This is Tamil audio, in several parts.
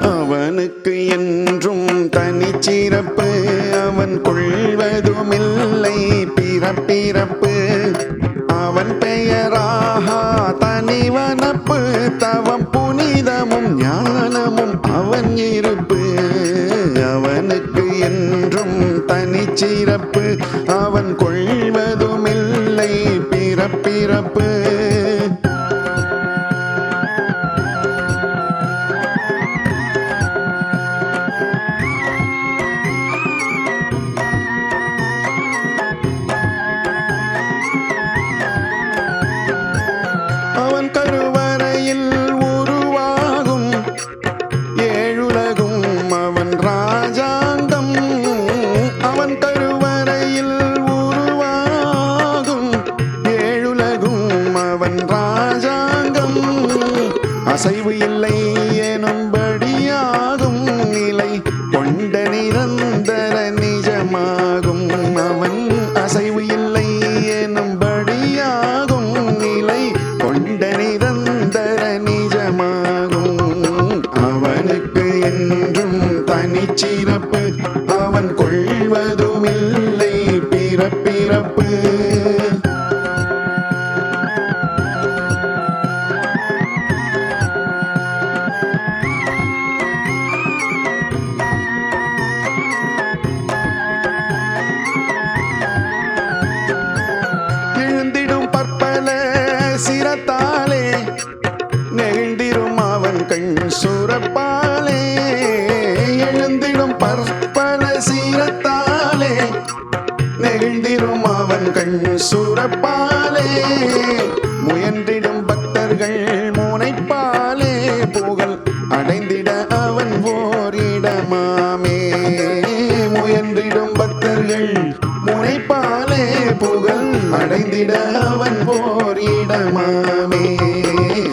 அவனுக்கு என்றும் தனிச்சிறப்பு அவன் கொள்வதுமில்லை பிறப்பிறப்பு. சிறப்பு. அவன் கொள்வதுமில்லை. பிறப்பிறப்பு. அசைவு இல்லை எனும்படியாகும் நிலை. கொண்ட நிரந்தர நிஜமாகும். அவன் அசைவு இல்லை எனும்படியாகும் நிலை. கொண்ட நிரந்தர நிஜமாகும். அவனுக்கு என்றும் தனிச்சிறப்பு. அவன் கொள்வதும் இல்லை பிறப்பிறப்பு. நெகிழ்ந்திரும் அவன் கண் சுரப்பாலே. முயன்றிடும் பக்தர்கள் முனைப்பாலே. புகழ் அடைந்திட அவன் ஓரிடமாமே முயன்றிடும் பக்தர்கள் முனைப்பாலே. புகழ் அடைந்திட அவன் போரிடமாமே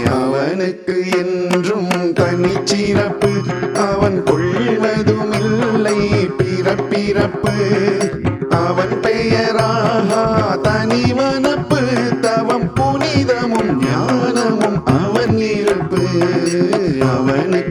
அவனுக்கு என்றும் தனிச்சிறப்பு அவன் கொள்வது பிறப்பு அவன் பெயராக தனிவனப்பு தவம் புனிதமும் ஞானமும் அவன் இருப்பு அவனுக்கு